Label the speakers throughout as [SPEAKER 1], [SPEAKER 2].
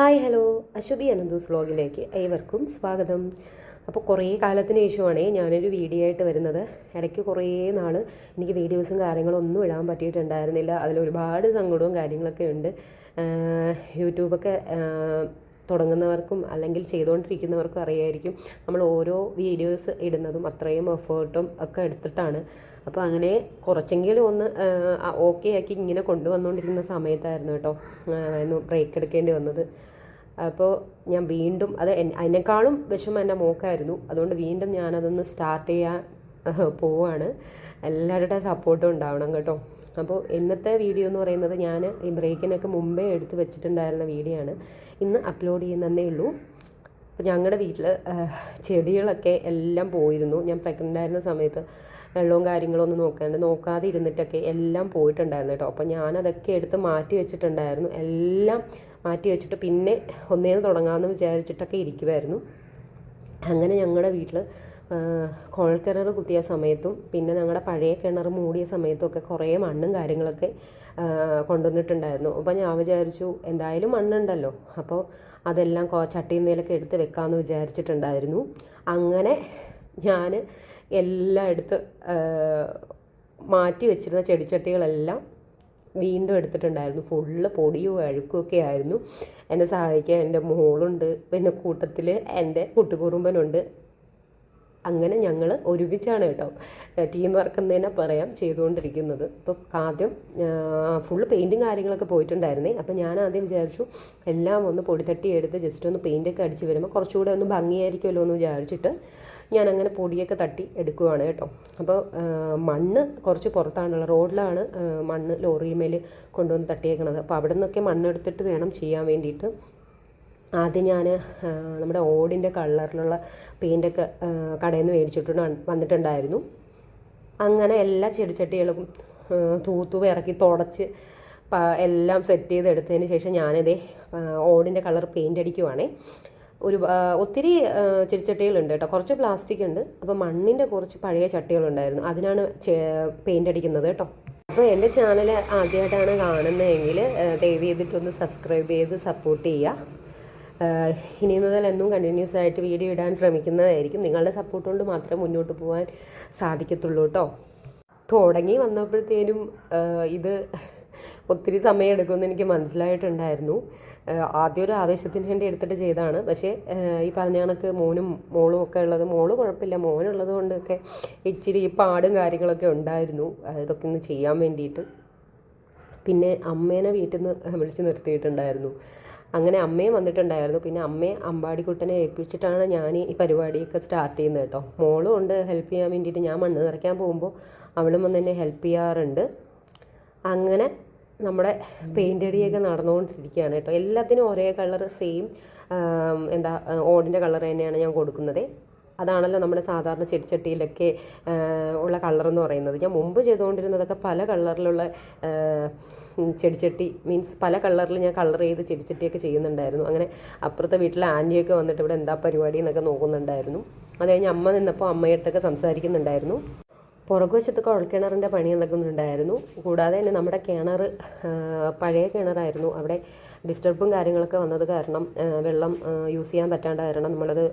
[SPEAKER 1] Hi hello. Aswathy അനന്തൂസ് വ്ലോഗിലേക്ക് ഏവർക്കും സ്വാഗതം. അപ്പോൾ കുറേ കാലത്തിന് ശേഷമാണേ ഞാനൊരു വീഡിയോ ആയിട്ട് വരുന്നത്. ഇടയ്ക്ക് കുറേ നാൾ എനിക്ക് വീഡിയോസും കാര്യങ്ങളും ഒന്നും ഇടാൻ പറ്റിയിട്ടുണ്ടായിരുന്നില്ല. അതിൽ ഒരുപാട് സങ്കടവും കാര്യങ്ങളൊക്കെ ഉണ്ട്. യൂട്യൂബൊക്കെ തുടങ്ങുന്നവർക്കും അല്ലെങ്കിൽ ചെയ്തുകൊണ്ടിരിക്കുന്നവർക്കും അറിയായിരിക്കും നമ്മൾ ഓരോ വീഡിയോസ് ഇടുന്നതും അത്രയും എഫേർട്ടും ഒക്കെ എടുത്തിട്ടാണ്. അപ്പോൾ അങ്ങനെ കുറച്ചെങ്കിലും ഒന്ന് ഓക്കെ ആക്കി ഇങ്ങനെ കൊണ്ടുവന്നുകൊണ്ടിരിക്കുന്ന സമയത്തായിരുന്നു കേട്ടോ ബ്രേക്ക് എടുക്കേണ്ടി വന്നത്. അപ്പോൾ ഞാൻ വീണ്ടും അത് അതിനേക്കാളും വിഷമം എന്റെ മോക്കായിരുന്നു. അതുകൊണ്ട് വീണ്ടും ഞാനതൊന്ന് സ്റ്റാർട്ട് ചെയ്യാൻ പോവാണ്. എല്ലാവരുടെ സപ്പോർട്ടും ഉണ്ടാവണം കേട്ടോ. അപ്പോൾ ഇന്നത്തെ വീഡിയോ എന്ന് പറയുന്നത് ഞാൻ ഈ ബ്രേക്കിനൊക്കെ മുമ്പേ എടുത്ത് വെച്ചിട്ടുണ്ടായിരുന്ന വീഡിയോ ആണ്. ഇന്ന് അപ്ലോഡ് ചെയ്യുന്നതേ ഉള്ളൂ. അപ്പോൾ ഞങ്ങളുടെ വീട്ടിൽ ചെടികളൊക്കെ എല്ലാം പോയിരുന്നു. ഞാൻ പ്രഗ്നന്റ് ആയിരുന്ന സമയത്ത് വെള്ളവും കാര്യങ്ങളും ഒന്നും നോക്കാണ്ട് നോക്കാതെ ഇരുന്നിട്ടൊക്കെ എല്ലാം പോയിട്ടുണ്ടായിരുന്നു കേട്ടോ. അപ്പോൾ ഞാനതൊക്കെ എടുത്ത് മാറ്റി വെച്ചിട്ടുണ്ടായിരുന്നു. എല്ലാം മാറ്റി വെച്ചിട്ട് പിന്നെ ഒന്നേന്ന് തുടങ്ങാമെന്ന് വിചാരിച്ചിട്ടൊക്കെ ഇരിക്കുമായിരുന്നു അങ്ങനെ ഞങ്ങളുടെ വീട്ടിൽ കുഴൽക്കിണർ കുത്തിയ സമയത്തും പിന്നെ ഞങ്ങളുടെ പഴയ കിണർ മൂടിയ സമയത്തും ഒക്കെ കുറേ മണ്ണും കാര്യങ്ങളൊക്കെ കൊണ്ടുവന്നിട്ടുണ്ടായിരുന്നു. അപ്പോൾ ഞാൻ വിചാരിച്ചു എന്തായാലും മണ്ണുണ്ടല്ലോ. അപ്പോൾ അതെല്ലാം ചട്ടിയിൽ ചട്ടിമേലൊക്കെ എടുത്ത് വെക്കാമെന്ന് വിചാരിച്ചിട്ടുണ്ടായിരുന്നു. അങ്ങനെ ഞാൻ എല്ലാം എടുത്ത് മാറ്റി വെച്ചിരുന്ന ചെടിച്ചട്ടികളെല്ലാം വീണ്ടും എടുത്തിട്ടുണ്ടായിരുന്നു. ഫുള്ള് പൊടിയും അഴുക്കും ഒക്കെ ആയിരുന്നു. എന്നെ സഹായിക്കാൻ എന്റെ മോളുണ്ട് പിന്നെ കൂട്ടത്തിൽ എന്റെ കുട്ടുകുറുമ്പനുണ്ട്. അങ്ങനെ ഞങ്ങൾ ഒരുമിച്ചാണ് കേട്ടോ ടീം വർക്ക് എന്ന് തന്നെ പറയാം ചെയ്തുകൊണ്ടിരിക്കുന്നത്. ഇപ്പോൾ ആദ്യം ഫുള്ള് പെയിന്റും കാര്യങ്ങളൊക്കെ പോയിട്ടുണ്ടായിരുന്നേ. അപ്പോൾ ഞാൻ ആദ്യം വിചാരിച്ചു എല്ലാം ഒന്ന് പൊടിത്തട്ടി എടുത്ത് ജസ്റ്റ് ഒന്ന് പെയിന്റൊക്കെ അടിച്ച് വരുമ്പോൾ കുറച്ചുകൂടെ ഒന്ന് ഭംഗിയായിരിക്കുമല്ലോ എന്ന് വിചാരിച്ചിട്ട് ഞാൻ അങ്ങനെ പൊടിയൊക്കെ തട്ടി എടുക്കുവാണ് കേട്ടോ. അപ്പോൾ മണ്ണ് കുറച്ച് പുറത്താണുള്ള റോഡിലാണ് മണ്ണ് ലോറിമേൽ കൊണ്ടുവന്ന് തട്ടിയേക്കണത്. അപ്പോൾ അവിടെ നിന്നൊക്കെ മണ്ണെടുത്തിട്ട് വേണം ചെയ്യാൻ വേണ്ടിയിട്ട്. ആദ്യം ഞാൻ നമ്മുടെ ഓടിന്റെ കളറിലുള്ള പെയിന്റൊക്കെ കടയിൽ നിന്ന് മേടിച്ചിട്ട് വന്നിട്ടുണ്ടായിരുന്നു. അങ്ങനെ എല്ലാ ചെടിച്ചട്ടികളും തൂത്തു ഇറക്കി തുടച്ച് എല്ലാം സെറ്റ് ചെയ്തെടുത്തതിന് ശേഷം ഞാനിതേ ഓടിന്റെ കളർ പെയിന്റ് അടിക്കുവാണേ. ഒരു ഒത്തിരി ചെടിച്ചട്ടികളുണ്ട് കേട്ടോ. കുറച്ച് പ്ലാസ്റ്റിക് ഉണ്ട്. അപ്പോൾ മണ്ണിന്റെ കുറച്ച് പഴയ ചട്ടികളുണ്ടായിരുന്നു. അതിനാണ് പെയിന്റ് അടിക്കുന്നത് കേട്ടോ. അപ്പോൾ എന്റെ ചാനൽ ആദ്യമായിട്ടാണ് കാണുന്നതെങ്കിൽ ദയവ് ചെയ്തിട്ടൊന്ന് സബ്സ്ക്രൈബ് ചെയ്ത് സപ്പോർട്ട് ചെയ്യുക. ഇനി മുതൽ എന്നും കണ്ടിന്യൂസ് ആയിട്ട് വീഡിയോ ഇടാൻ ശ്രമിക്കുന്നതായിരിക്കും. നിങ്ങളുടെ സപ്പോർട്ട് കൊണ്ട് മാത്രമേ മുന്നോട്ട് പോകാൻ സാധിക്കത്തുള്ളൂ കേട്ടോ. തുടങ്ങി വന്നപ്പോഴത്തേനും ഇത് ഒത്തിരി സമയം എടുക്കുമെന്ന് എനിക്ക് മനസ്സിലായിട്ടുണ്ടായിരുന്നു. ആദ്യം ഒരു ആവേശത്തിന് വേണ്ടി എടുത്തിട്ട് ചെയ്തതാണ്. പക്ഷേ ഈ പറഞ്ഞ കണക്ക് മോനും മോളും ഒക്കെ ഉള്ളത് മോൾ കുഴപ്പമില്ല. മോനുള്ളത് കൊണ്ടൊക്കെ ഇച്ചിരി പാടും കാര്യങ്ങളൊക്കെ ഉണ്ടായിരുന്നു. ഇതൊക്കെ ഒന്ന് ചെയ്യാൻ വേണ്ടിയിട്ട്. പിന്നെ അമ്മേനെ വീട്ടിൽ നിന്ന് വിളിച്ച് നിർത്തിയിട്ടുണ്ടായിരുന്നു. അങ്ങനെ അമ്മയും വന്നിട്ടുണ്ടായിരുന്നു. പിന്നെ അമ്മയെ അമ്പാടിക്കുട്ടനെ ഏൽപ്പിച്ചിട്ടാണ് ഞാൻ ഈ പരിപാടിയൊക്കെ സ്റ്റാർട്ട് ചെയ്യുന്നത് കേട്ടോ. മോളും ഉണ്ട് ഹെൽപ്പ് ചെയ്യാൻ വേണ്ടിയിട്ട് ഞാൻ മണ്ണ് നിറയ്ക്കാൻ പോകുമ്പോൾ അവളും വന്ന് എന്നെ ഹെൽപ്പ് ചെയ്യാറുണ്ട്. അങ്ങനെ നമ്മുടെ പെയിന്റ് അടിയൊക്കെ നടന്നുകൊണ്ടിരിക്കുകയാണ് കേട്ടോ. എല്ലാത്തിനും ഒരേ കളർ സെയിം എന്താ ഓടിന്റെ കളർ തന്നെയാണ് ഞാൻ കൊടുക്കുന്നത്. അതാണല്ലോ നമ്മുടെ സാധാരണ ചെടിച്ചട്ടിയിലൊക്കെ ഉള്ള കളർ എന്ന് പറയുന്നത്. ഞാൻ മുമ്പ് ചെയ്തുകൊണ്ടിരുന്നതൊക്കെ പല കളറിലുള്ള ചെടിച്ചട്ടി മീൻസ് പല കളറിൽ ഞാൻ കളർ ചെയ്ത് ചെടിച്ചട്ടിയൊക്കെ ചെയ്യുന്നുണ്ടായിരുന്നു. അങ്ങനെ അപ്പുറത്തെ വീട്ടിലെ ആന്റിയൊക്കെ വന്നിട്ട് ഇവിടെ എന്താ പരിപാടി എന്നൊക്കെ നോക്കുന്നുണ്ടായിരുന്നു. അത് കഴിഞ്ഞ് അമ്മ നിന്നപ്പോൾ അമ്മയടുത്തൊക്കെ സംസാരിക്കുന്നുണ്ടായിരുന്നു. പുറകുവശത്ത് കുഴൽക്കിണറിന്റെ പണി നടക്കുന്നുണ്ടായിരുന്നു. കൂടാതെ തന്നെ നമ്മുടെ കിണർ പഴയ കിണറായിരുന്നു. അവിടെ ഡിസ്റ്റർബും കാര്യങ്ങളൊക്കെ വന്നത് കാരണം വെള്ളം യൂസ് ചെയ്യാൻ പറ്റാണ്ട് കാരണം നമ്മളത്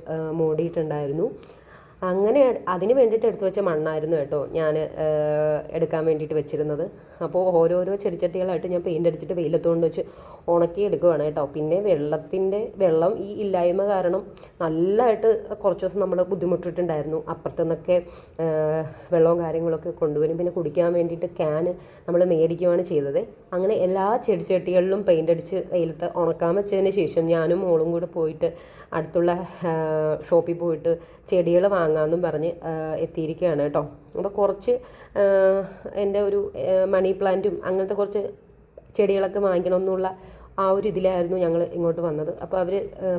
[SPEAKER 1] മൂടിയിട്ടുണ്ടായിരുന്നു. അങ്ങനെ അതിന് വേണ്ടിയിട്ട് എടുത്തു വെച്ച മണ്ണായിരുന്നു കേട്ടോ ഞാൻ എടുക്കാൻ വേണ്ടിയിട്ട് വെച്ചിരുന്നത്. അപ്പോൾ ഓരോരോ ചെടിച്ചട്ടികളായിട്ട് ഞാൻ പെയിന്റ് അടിച്ചിട്ട് വെയിലത്തുകൊണ്ട് വെച്ച് ഉണക്കി എടുക്കുവാണ് കേട്ടോ. പിന്നെ വെള്ളത്തിന്റെ വെള്ളം ഈ ഇല്ലായ്മ കാരണം നല്ലതായിട്ട് കുറച്ച് ദിവസം നമ്മൾ ബുദ്ധിമുട്ടിട്ടുണ്ടായിരുന്നു. അപ്പുറത്തു നിന്നൊക്കെ വെള്ളവും കാര്യങ്ങളൊക്കെ കൊണ്ടുവരും. പിന്നെ കുടിക്കാൻ വേണ്ടിയിട്ട് ക്യാന് നമ്മൾ മേടിക്കുകയാണ് ചെയ്തത്. അങ്ങനെ എല്ലാ ചെടിച്ചട്ടികളിലും പെയിന്റ് അടിച്ച് വെയിലത്ത് ഉണക്കാൻ വെച്ചതിന് ശേഷം ഞാനും മോളും കൂടെ പോയിട്ട് അടുത്തുള്ള ഷോപ്പിൽ പോയിട്ട് ചെടികൾ വാങ്ങാമെന്നും പറഞ്ഞ് എത്തിയിരിക്കുകയാണ് കേട്ടോ. അപ്പോൾ കുറച്ച് എന്റെ ഒരു മണി പ്ലാന്റും അങ്ങനത്തെ കുറച്ച് ചെടികളൊക്കെ വാങ്ങിക്കണമെന്നുള്ള ആ ഒരു ഇതിലായിരുന്നു ഞങ്ങൾ ഇങ്ങോട്ട് വന്നത്. അപ്പോൾ അവർ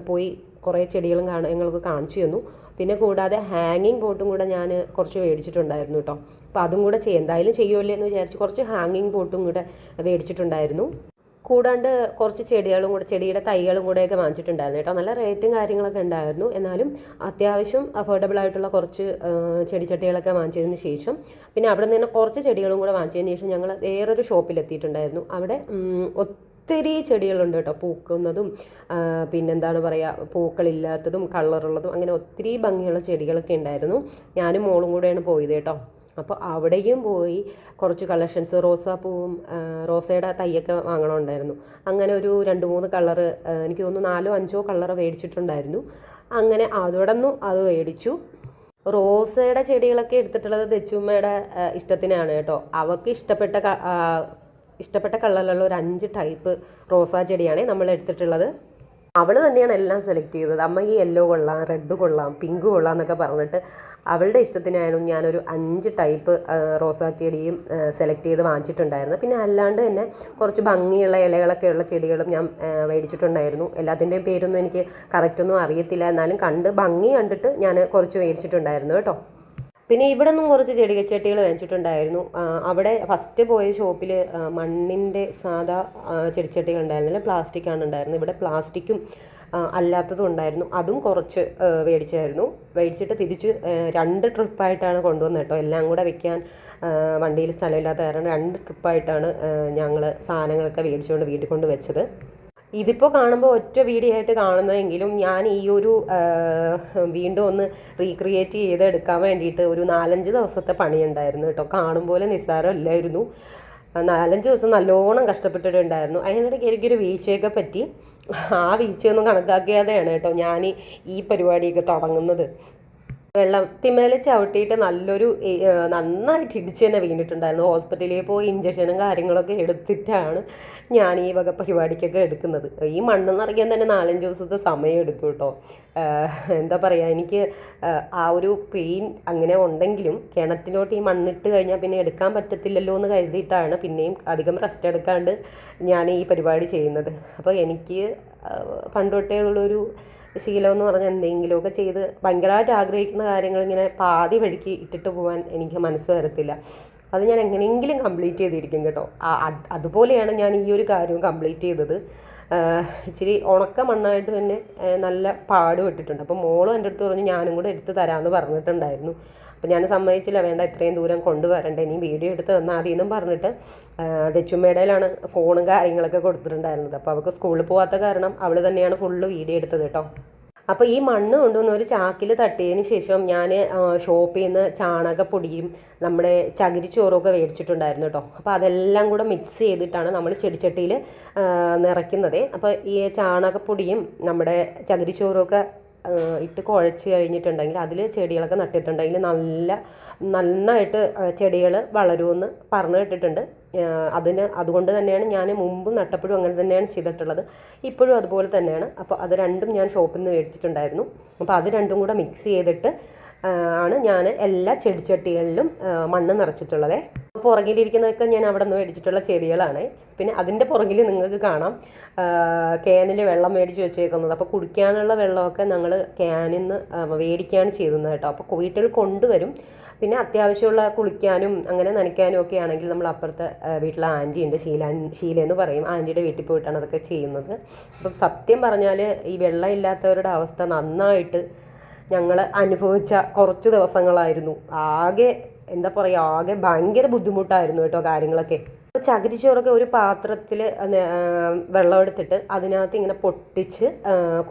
[SPEAKER 1] പോയി കുറേ ചെടികളും കാണാൻ ഞങ്ങൾക്ക് കാണിച്ചു തന്നു. പിന്നെ കൂടാതെ ഹാങ്ങിങ് ബോട്ടും കൂടെ ഞാൻ കുറച്ച് മേടിച്ചിട്ടുണ്ടായിരുന്നു കേട്ടോ. അപ്പോൾ അതും കൂടെ ചെയ്യും എന്തായാലും ചെയ്യുമല്ലേ എന്ന് വിചാരിച്ച് കുറച്ച് ഹാങ്ങിങ് ബോട്ടും കൂടെ മേടിച്ചിട്ടുണ്ടായിരുന്നു. കൂടാണ്ട് കുറച്ച് ചെടികളും കൂടെ ചെടിയുടെ തൈകളും കൂടെയൊക്കെ വാങ്ങിച്ചിട്ടുണ്ടായിരുന്നു കേട്ടോ. നല്ല റേറ്റും കാര്യങ്ങളൊക്കെ ഉണ്ടായിരുന്നു. എന്നാലും അത്യാവശ്യം അഫോർഡബിൾ ആയിട്ടുള്ള കുറച്ച് ചെടിച്ചട്ടികളൊക്കെ വാങ്ങിച്ചതിന് ശേഷം പിന്നെ അവിടെ നിന്ന് കുറച്ച് ചെടികളും കൂടെ വാങ്ങിച്ചതിന് ശേഷം ഞങ്ങൾ വേറൊരു ഷോപ്പിലെത്തിയിട്ടുണ്ടായിരുന്നു. അവിടെ ഒത്തിരി ചെടികളുണ്ട് കേട്ടോ. പൂക്കുന്നതും പിന്നെന്താണ് പറയുക പൂക്കളില്ലാത്തതും കളറുള്ളതും അങ്ങനെ ഒത്തിരി ഭംഗിയുള്ള ചെടികളൊക്കെ ഉണ്ടായിരുന്നു. ഞാനും മോളും കൂടെയാണ് പോയത് കേട്ടോ. അപ്പോൾ അവിടെയും പോയി കുറച്ച് കളക്ഷൻസ് റോസാപ്പൂവും റോസയുടെ തൈയൊക്കെ വാങ്ങണമുണ്ടായിരുന്നു അങ്ങനെ ഒരു രണ്ട് മൂന്ന് കളറ് എനിക്ക് തോന്നുന്നു നാലോ അഞ്ചോ കളറ് മേടിച്ചിട്ടുണ്ടായിരുന്നു. അങ്ങനെ അവിടെ നിന്നും അത് മേടിച്ചു. റോസയുടെ ചെടികളൊക്കെ എടുത്തിട്ടുള്ളത് ദച്ചുമ്മയുടെ ഇഷ്ടത്തിനാണ് കേട്ടോ. അവൾക്ക് ഇഷ്ടപ്പെട്ട ഇഷ്ടപ്പെട്ട കളറിലുള്ള ഒരു അഞ്ച് ടൈപ്പ് റോസാ ചെടിയാണ് നമ്മൾ എടുത്തിട്ടുള്ളത് അവൾ തന്നെയാണ് എല്ലാം സെലക്ട് ചെയ്തത്. അമ്മ ഈ യെല്ലോ കൊള്ളാം റെഡ് കൊള്ളാം പിങ്ക് കൊള്ളാം എന്നൊക്കെ പറഞ്ഞിട്ട് അവളുടെ ഇഷ്ടത്തിനായാലും ഞാനൊരു അഞ്ച് ടൈപ്പ് റോസാ ചെടിയും സെലക്ട് ചെയ്ത് വാങ്ങിച്ചിട്ടുണ്ടായിരുന്നു. പിന്നെ അല്ലാണ്ട് തന്നെ കുറച്ച് ഭംഗിയുള്ള ഇലകളൊക്കെ ഉള്ള ചെടികളും ഞാൻ മേടിച്ചിട്ടുണ്ടായിരുന്നു. എല്ലാത്തിന്റെയും പേരൊന്നും എനിക്ക് കറക്റ്റൊന്നും അറിയത്തില്ല. എന്നാലും കണ്ട് ഭംഗി കണ്ടിട്ട് ഞാൻ കുറച്ച് മേടിച്ചിട്ടുണ്ടായിരുന്നു കേട്ടോ. പിന്നെ ഇവിടെ നിന്നും കുറച്ച് ചെടി ചെടികൾ വാങ്ങിച്ചിട്ടുണ്ടായിരുന്നു അവിടെ ഫസ്റ്റ് പോയ ഷോപ്പിൽ മണ്ണിന്റെ സാധാ ചെടിച്ചട്ടികൾ ഉണ്ടായിരുന്നില്ല പ്ലാസ്റ്റിക്കാണ് ഉണ്ടായിരുന്നത്. ഇവിടെ പ്ലാസ്റ്റിക്കും അല്ലാത്തതും ഉണ്ടായിരുന്നു. അതും കുറച്ച് മേടിച്ചായിരുന്നു. മേടിച്ചിട്ട് തിരിച്ച് രണ്ട് ട്രിപ്പായിട്ടാണ് കൊണ്ടുവന്നത് കേട്ടോ. എല്ലാം കൂടെ വെക്കാൻ വണ്ടിയിൽ സ്ഥലമില്ലാത്ത കാരണം രണ്ട് ട്രിപ്പായിട്ടാണ് ഞങ്ങൾ സാധനങ്ങളൊക്കെ മേടിച്ചുകൊണ്ട് വീട്ടിൽ കൊണ്ട് വെച്ചത്. ഇതിപ്പോൾ കാണുമ്പോൾ ഒറ്റ വീഡിയോ ആയിട്ട് കാണുന്നതെങ്കിലും ഞാൻ ഈ ഒരു വീണ്ടും ഒന്ന് റീക്രിയേറ്റ് ചെയ്തെടുക്കാൻ വേണ്ടിയിട്ട് ഒരു നാലഞ്ച് ദിവസത്തെ പണിയുണ്ടായിരുന്നു കേട്ടോ. കാണും പോലെ നിസ്സാരമല്ലായിരുന്നു നാലഞ്ച് ദിവസം നല്ലോണം കഷ്ടപ്പെട്ടിട്ടുണ്ടായിരുന്നു. അതിനിടയ്ക്ക് എനിക്കൊരു വീഴ്ചയൊക്കെ പറ്റി. ആ വീഴ്ചയൊന്നും കണക്കാക്കിയാതെയാണ് കേട്ടോ ഞാൻ ഈ പരിപാടിയൊക്കെ തുടങ്ങുന്നത്. വെള്ളത്തിന്മേൽ ചവിട്ടിയിട്ട് നല്ലൊരു നന്നായിട്ട് ഇടിച്ച് തന്നെ വീണിട്ടുണ്ടായിരുന്നു. ഹോസ്പിറ്റലിൽ പോയി ഇഞ്ചക്ഷനും കാര്യങ്ങളൊക്കെ എടുത്തിട്ടാണ് ഞാൻ ഈ വക പരിപാടിക്കൊക്കെ എടുക്കുന്നത്. ഈ മണ്ണ് നിറയ്ക്കാൻ തന്നെ നാലഞ്ച് ദിവസത്തെ സമയം എടുക്കും കേട്ടോ. എന്താ പറയുക എനിക്ക് ആ, ഒരു പെയിൻ അങ്ങനെ ഉണ്ടെങ്കിലും കിണറ്റിനോട്ട് ഈ മണ്ണിട്ട് കഴിഞ്ഞാൽ പിന്നെ എടുക്കാൻ പറ്റത്തില്ലല്ലോ എന്ന് കരുതിയിട്ടാണ് പിന്നെയും അധികം റെസ്റ്റ് എടുക്കാണ്ട് ഞാൻ ഈ പരിപാടി ചെയ്യുന്നത്. അപ്പോൾ എനിക്ക് പണ്ടൊട്ടേ ഉള്ളൊരു ശീലം എന്ന് പറഞ്ഞാൽ എന്തെങ്കിലുമൊക്കെ ചെയ്ത് ഭയങ്കരമായിട്ട് ആഗ്രഹിക്കുന്ന കാര്യങ്ങൾ ഇങ്ങനെ പാതി വഴിക്ക് ഇട്ടിട്ട് പോകാൻ എനിക്ക് മനസ്സ് വരത്തില്ല. അത് ഞാൻ എങ്ങനെയെങ്കിലും കംപ്ലീറ്റ് ചെയ്തിരിക്കും കേട്ടോ. അതുപോലെയാണ് ഞാൻ ഈ ഒരു കാര്യവും കംപ്ലീറ്റ് ചെയ്തത്. ഇച്ചിരി ഉണക്ക മണ്ണായിട്ട് തന്നെ നല്ല പാടുപെട്ടിട്ടുണ്ട് അപ്പോൾ മോളും എന്റെ അടുത്ത് പറഞ്ഞു ഞാനും കൂടെ എടുത്ത് തരാമെന്ന് പറഞ്ഞിട്ടുണ്ടായിരുന്നു. അപ്പോൾ ഞാൻ സമ്മതിച്ചില്ല വേണ്ട ഇത്രയും ദൂരം കൊണ്ടുവരണ്ട നീ വീഡിയോ എടുത്ത് തന്നാൽ മതി എന്നും പറഞ്ഞിട്ട് ദച്ചുമ്മയുടെയിലാണ് ഫോണും കാര്യങ്ങളൊക്കെ കൊടുത്തിട്ടുണ്ടായിരുന്നത്. അപ്പോൾ അവൾക്ക് സ്കൂളിൽ പോകാത്ത കാരണം അവൾ തന്നെയാണ് ഫുള്ള് വീഡിയോ എടുത്തത് കേട്ടോ. അപ്പോൾ ഈ മണ്ണ് കൊണ്ടുവന്ന് ഒരു ചാക്കിൽ തട്ടിയതിന് ശേഷം ഞാൻ ഷോപ്പിൽ നിന്ന് ചാണകപ്പൊടിയും നമ്മുടെ ചകിരിച്ചോറൊക്കെ മേടിച്ചിട്ടുണ്ടായിരുന്നു കേട്ടോ. അപ്പോൾ അതെല്ലാം കൂടെ മിക്സ് ചെയ്തിട്ടാണ് നമ്മൾ ചെടിച്ചട്ടിയിൽ നിറയ്ക്കുന്നത്. അപ്പോൾ ഈ ചാണകപ്പൊടിയും നമ്മുടെ ചകിരിച്ചോറൊക്കെ ഇട്ട് കുഴച്ച് കഴിഞ്ഞിട്ടുണ്ടെങ്കിൽ അതിൽ ചെടികളൊക്കെ നട്ടിട്ടുണ്ടെങ്കിൽ നല്ല നന്നായിട്ട് ചെടികൾ വളരുമെന്ന് പറഞ്ഞു കേട്ടിട്ടുണ്ട്. അതിന് അതുകൊണ്ട് തന്നെയാണ് ഞാൻ മുമ്പ് നട്ടപ്പോഴും അങ്ങനെ തന്നെയാണ് ചെയ്തിട്ടുള്ളത്. ഇപ്പോഴും അതുപോലെ തന്നെയാണ്. അപ്പോൾ അത് രണ്ടും ഞാൻ ഷോപ്പിൽ നിന്ന് മേടിച്ചിട്ടുണ്ടായിരുന്നു. അപ്പോൾ അത് രണ്ടും കൂടെ മിക്സ് ചെയ്തിട്ട് ആണ് ഞാൻ എല്ലാ ചെടിച്ചട്ടികളിലും മണ്ണ് നിറച്ചിട്ടുള്ളത്. പുറകിലിരിക്കുന്നതൊക്കെ ഞാൻ അവിടെ നിന്ന് മേടിച്ചിട്ടുള്ള ചെടികളാണ്. പിന്നെ അതിന്റെ പുറകിൽ നിങ്ങൾക്ക് കാണാം ക്യാനിൽ വെള്ളം മേടിച്ച് വെച്ചേക്കുന്നത്. അപ്പോൾ കുടിക്കാനുള്ള വെള്ളമൊക്കെ ഞങ്ങൾ ക്യാനിൽ നിന്ന് മേടിക്കുകയാണ് ചെയ്യുന്നത് കേട്ടോ. അപ്പോൾ വീട്ടിൽ കൊണ്ടുവരും. പിന്നെ അത്യാവശ്യമുള്ള കുളിക്കാനും അങ്ങനെ നനയ്ക്കാനും ഒക്കെ ആണെങ്കിൽ നമ്മൾ അപ്പുറത്തെ വീട്ടിലെ ആന്റി ഉണ്ട് ശീല ശീല എന്ന് പറയും. ആന്റിയുടെ വീട്ടിൽ പോയിട്ടാണ് അതൊക്കെ ചെയ്യുന്നത്. അപ്പം സത്യം പറഞ്ഞാൽ ഈ വെള്ളം ഇല്ലാത്തവരുടെ അവസ്ഥ നന്നായിട്ട് ഞങ്ങൾ അനുഭവിച്ച കുറച്ച് ദിവസങ്ങളായിരുന്നു. ആകെ എന്താ പറയുക ആകെ ഭയങ്കര ബുദ്ധിമുട്ടായിരുന്നു കേട്ടോ കാര്യങ്ങളൊക്കെ. ചകിരിച്ചോറൊക്കെ ഒരു പാത്രത്തിൽ വെള്ളം എടുത്തിട്ട് അതിനകത്ത് ഇങ്ങനെ പൊട്ടിച്ച്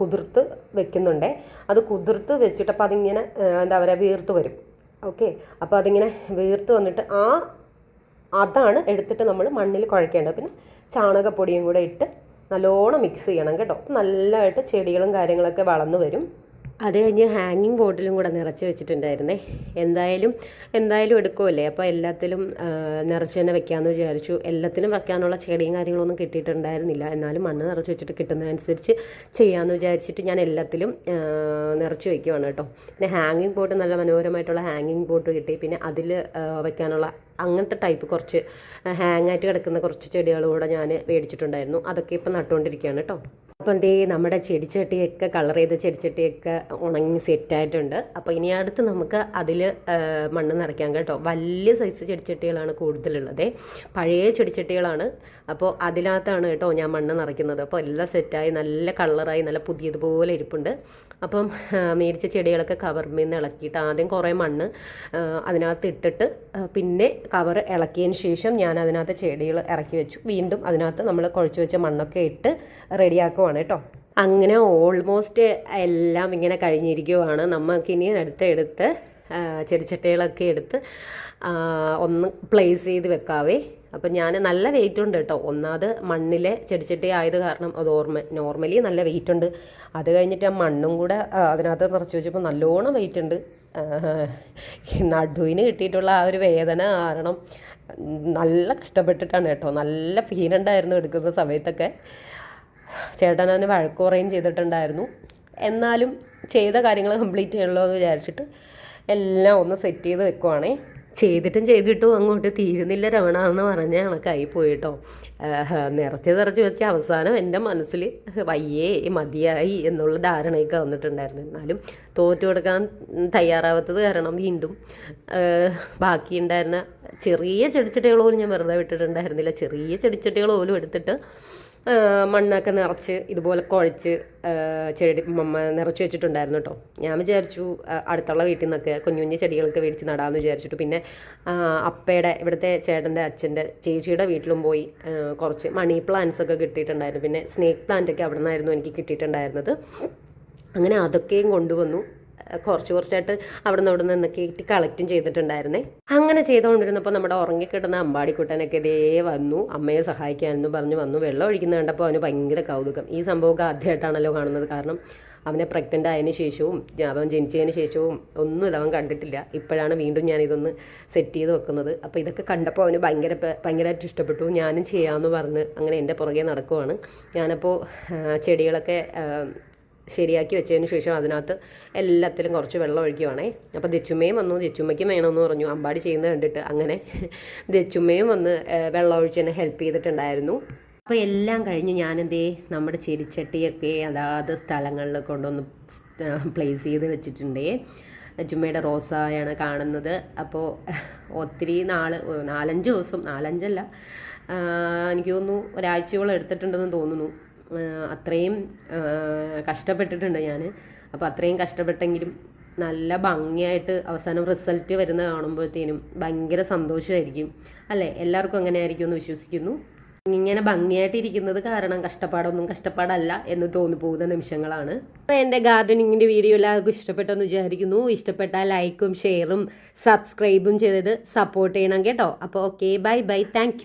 [SPEAKER 1] കുതിർത്ത് വെക്കുന്നുണ്ടേ. അത് കുതിർത്ത് വെച്ചിട്ട് അപ്പോൾ അതിങ്ങനെ എന്താ പറയുക വീർത്ത് വരും. ഓക്കെ? അപ്പോൾ അതിങ്ങനെ വീർത്ത് വന്നിട്ട് ആ അതാണ് എടുത്തിട്ട് നമ്മൾ മണ്ണിൽ കുഴക്കേണ്ടത്. പിന്നെ ചാണകപ്പൊടിയും കൂടെ ഇട്ട് നല്ലോണം മിക്സ് ചെയ്യണം കേട്ടോ. നല്ലതായിട്ട് ചെടികളും കാര്യങ്ങളൊക്കെ വളർന്നു വരും. അത് കഴിഞ്ഞ് ഹാങ്ങിങ് ബോട്ടിലും കൂടെ നിറച്ച് വെച്ചിട്ടുണ്ടായിരുന്നേ. എന്തായാലും എന്തായാലും എടുക്കുമല്ലേ അപ്പോൾ എല്ലാത്തിലും നിറച്ച് തന്നെ വെക്കാമെന്ന് വിചാരിച്ചു. എല്ലാത്തിനും വെക്കാനുള്ള ചെടിയും കാര്യങ്ങളൊന്നും കിട്ടിയിട്ടുണ്ടായിരുന്നില്ല. എന്നാലും മണ്ണ് നിറച്ച് വെച്ചിട്ട് കിട്ടുന്നതനുസരിച്ച് ചെയ്യാമെന്ന് വിചാരിച്ചിട്ട് ഞാൻ എല്ലാത്തിലും നിറച്ച് വയ്ക്കുവാണ് കേട്ടോ. പിന്നെ ഹാങ്ങിങ് ബോട്ട് നല്ല മനോഹരമായിട്ടുള്ള ഹാങ്ങിങ് ബോട്ട് കിട്ടി. പിന്നെ അതിൽ വെക്കാനുള്ള അങ്ങനത്തെ ടൈപ്പ് കുറച്ച് ഹാങ്ങായിട്ട് കിടക്കുന്ന കുറച്ച് ചെടികളും കൂടെ ഞാൻ മേടിച്ചിട്ടുണ്ടായിരുന്നു. അതൊക്കെ ഇപ്പം നട്ടുകൊണ്ടിരിക്കുകയാണ് കേട്ടോ. അപ്പം എന്തേ നമ്മുടെ ചെടിച്ചട്ടിയൊക്കെ കളർ ചെയ്ത ചെടിച്ചട്ടിയൊക്കെ ഉണങ്ങി സെറ്റായിട്ടുണ്ട്. അപ്പോൾ ഇനി അടുത്ത് നമുക്ക് അതിൽ മണ്ണ് നിറയ്ക്കാം കേട്ടോ. വലിയ സൈസ് ചെടിച്ചട്ടികളാണ് കൂടുതലുള്ളത്. പഴയ ചെടിച്ചട്ടികളാണ്. അപ്പോൾ അതിനകത്താണ് കേട്ടോ ഞാൻ മണ്ണ് നിറയ്ക്കുന്നത്. അപ്പോൾ എല്ലാം സെറ്റായി നല്ല കളറായി നല്ല പുതിയതുപോലെ ഇരിപ്പുണ്ട്. അപ്പം മേടിച്ച ചെടികളൊക്കെ കവറിൽ നിന്ന് ഇളക്കിയിട്ട് ആദ്യം കുറേ മണ്ണ് അതിനകത്ത് ഇട്ടിട്ട് പിന്നെ കവർ ഇളക്കിയതിന് ശേഷം ഞാൻ അതിനകത്ത് ചെടികൾ ഇറക്കി വെച്ചു. വീണ്ടും അതിനകത്ത് നമ്മൾ കുഴച്ച് വെച്ച മണ്ണൊക്കെ ഇട്ട് റെഡിയാക്കുവാണ് കേട്ടോ. അങ്ങനെ ഓൾമോസ്റ്റ് എല്ലാം ഇങ്ങനെ കഴിഞ്ഞിരിക്കുവാണ്. നമുക്ക് നമുക്കിനി അടുത്തെടുത്ത് എടുത്ത് ചെടിച്ചട്ടികളൊക്കെ എടുത്ത് ഒന്ന് പ്ലേസ് ചെയ്ത് വെക്കാവേ. അപ്പം ഞാൻ നല്ല വെയിറ്റ് ഉണ്ട് കേട്ടോ. ഒന്നാമത് മണ്ണിലെ ചെടിച്ചട്ടി ആയത് കാരണം അത് ഓർമ്മ നോർമലി നല്ല വെയിറ്റ് ഉണ്ട്. അത് കഴിഞ്ഞിട്ട് ആ മണ്ണും കൂടെ അതിനകത്ത് നിറച്ച് വെച്ചപ്പോൾ നല്ലോണം വെയിറ്റ് ഉണ്ട്. നടുവിന് കിട്ടിയിട്ടുള്ള ആ ഒരു വേദന കാരണം നല്ല കഷ്ടപ്പെട്ടിട്ടാണ് കേട്ടോ. നല്ല ഫീലുണ്ടായിരുന്നു എടുക്കുന്ന സമയത്തൊക്കെ. ചേട്ടൻ അതിന് വഴക്ക് പറയുകയും ചെയ്തിട്ടുണ്ടായിരുന്നു. എന്നാലും ചെയ്ത കാര്യങ്ങൾ കംപ്ലീറ്റ് ചെയ്യണമല്ലോ എന്ന് വിചാരിച്ചിട്ട് എല്ലാം ഒന്ന് സെറ്റ് ചെയ്ത് വെക്കുവാണേ. ചെയ്തിട്ടും ചെയ്തിട്ടും അങ്ങോട്ട് തീരുന്നില്ല രമണ എന്ന് പറഞ്ഞ കണക്കായി പോയിട്ടോ. നിറച്ച് നിറച്ച് വെച്ച് അവസാനം എന്റെ മനസ്സിൽ വയ്യേ മതിയായി എന്നുള്ള ധാരണയൊക്കെ വന്നിട്ടുണ്ടായിരുന്നു. എന്നാലും തോറ്റു കൊടുക്കാൻ തയ്യാറാവാത്തത് കാരണം വീണ്ടും ബാക്കി ബാക്കിയുണ്ടായിരുന്ന ചെറിയ ചെടിച്ചട്ടികൾ പോലും ഞാൻ വെറുതെ വിട്ടിട്ടുണ്ടായിരുന്നില്ല. ചെറിയ ചെടിച്ചട്ടികൾ പോലും എടുത്തിട്ട് മണ്ണൊക്കെ നിറച്ച് ഇതുപോലെ കുഴച്ച് ചെടി മമ്മ നിറച്ച് വെച്ചിട്ടുണ്ടായിരുന്നു കേട്ടോ ഞാൻ വിചാരിച്ചു അടുത്തുള്ള വീട്ടിൽ നിന്നൊക്കെ കുഞ്ഞു കുഞ്ഞു ചെടികളൊക്കെ മേടിച്ച് നടാമെന്ന് വിചാരിച്ചിട്ട്. പിന്നെ അപ്പയുടെ ഇവിടുത്തെ ചേട്ടന്റെ അച്ഛന്റെ ചേച്ചിയുടെ വീട്ടിലും പോയി കുറച്ച് മണി പ്ലാന്റ്സ് ഒക്കെ കിട്ടിയിട്ടുണ്ടായിരുന്നു. പിന്നെ സ്നേക്ക് പ്ലാന്റ് ഒക്കെ അവിടെ നിന്നായിരുന്നു എനിക്ക് കിട്ടിയിട്ടുണ്ടായിരുന്നത്. അങ്ങനെ അതൊക്കെയും കൊണ്ടുവന്നു. കുറച്ച് കുറച്ചായിട്ട് അവിടെ നിന്ന് അവിടെ നിന്നൊക്കെ ഇട്ട് കളക്റ്റും ചെയ്തിട്ടുണ്ടായിരുന്നേ. അങ്ങനെ ചെയ്തുകൊണ്ടിരുന്നപ്പോൾ നമ്മുടെ ഉറങ്ങിക്കിട്ടുന്ന അമ്പാടിക്കുട്ടനൊക്കെ ഇതേ വന്നു. അമ്മയെ സഹായിക്കാനെന്ന് പറഞ്ഞ് വന്നു. വെള്ളം ഒഴിക്കുന്നത് കണ്ടപ്പോൾ അവന് ഭയങ്കര കൗതുകം. ഈ സംഭവമൊക്കെ ആദ്യമായിട്ടാണല്ലോ കാണുന്നത്. കാരണം അവനെ പ്രഗ്നന്റ് ആയതിനു ശേഷവും അവൻ ജനിച്ചതിന് ശേഷവും ഒന്നും ഇതവൻ കണ്ടിട്ടില്ല. ഇപ്പോഴാണ് വീണ്ടും ഞാൻ ഇതൊന്ന് സെറ്റ് ചെയ്ത് വെക്കുന്നത്. അപ്പോൾ ഇതൊക്കെ കണ്ടപ്പോൾ അവന് ഭയങ്കര ഭയങ്കരമായിട്ട് ഇഷ്ടപ്പെട്ടു. ഞാനും ചെയ്യാമെന്ന് പറഞ്ഞ് അങ്ങനെ എന്റെ പുറകെ നടക്കുവാണ്. ഞാനപ്പോൾ ചെടികളൊക്കെ ശരിയാക്കി വെച്ചതിന് ശേഷം അതിനകത്ത് എല്ലാത്തിലും കുറച്ച് വെള്ളം ഒഴിക്കുവാണേ. അപ്പോൾ ദച്ചുമ്മയും വന്നു. ദച്ചുമ്മയ്ക്കും വേണമെന്ന് പറഞ്ഞു. അമ്പാടി ചെയ്യുന്നത് കണ്ടിട്ട് അങ്ങനെ ദച്ചുമ്മയും വന്ന് വെള്ളം ഒഴിച്ച് എന്നെ ഹെൽപ്പ് ചെയ്തിട്ടുണ്ടായിരുന്നു. അപ്പോൾ എല്ലാം കഴിഞ്ഞ് ഞാനെന്തേ നമ്മുടെ ചെരിച്ചട്ടിയൊക്കെ അതാത് സ്ഥലങ്ങളിൽ കൊണ്ടൊന്ന് പ്ലേസ് ചെയ്ത് വെച്ചിട്ടുണ്ടേ. ചുമ്മയുടെ റോസായാണ് കാണുന്നത്. അപ്പോൾ ഒത്തിരി നാൾ നാലഞ്ച് ദിവസം നാലഞ്ചല്ല എനിക്ക് തോന്നുന്നു ഒരാഴ്ചയോളം എടുത്തിട്ടുണ്ടെന്ന് തോന്നുന്നു. അത്രയും കഷ്ടപ്പെട്ടിട്ടുണ്ട് ഞാൻ അപ്പോൾ അത്രയും കഷ്ടപ്പെട്ടെങ്കിലും നല്ല ഭംഗിയായിട്ട് അവസാനം റിസൾട്ട് വരുന്ന കാണുമ്പോഴത്തേനും ഭയങ്കര സന്തോഷമായിരിക്കും. അല്ലേ? എല്ലാവർക്കും അങ്ങനെ ആയിരിക്കും എന്ന് വിശ്വസിക്കുന്നു. ഇങ്ങനെ ഭംഗിയായിട്ട് ഇരിക്കുന്നത് കാരണം കഷ്ടപ്പാടൊന്നും കഷ്ടപ്പാടല്ല എന്ന് തോന്നിപ്പോകുന്ന നിമിഷങ്ങളാണ്. അപ്പോൾ എന്റെ ഗാർഡനിങ്ങിന്റെ വീഡിയോ എല്ലാവർക്കും ഇഷ്ടപ്പെട്ടെന്ന് വിചാരിക്കുന്നു. ഇഷ്ടപ്പെട്ട ലൈക്കും ഷെയറും സബ്സ്ക്രൈബും ചെയ്തത് സപ്പോർട്ട് ചെയ്യണം കേട്ടോ. അപ്പോൾ ഓക്കെ ബൈ ബൈ. താങ്ക്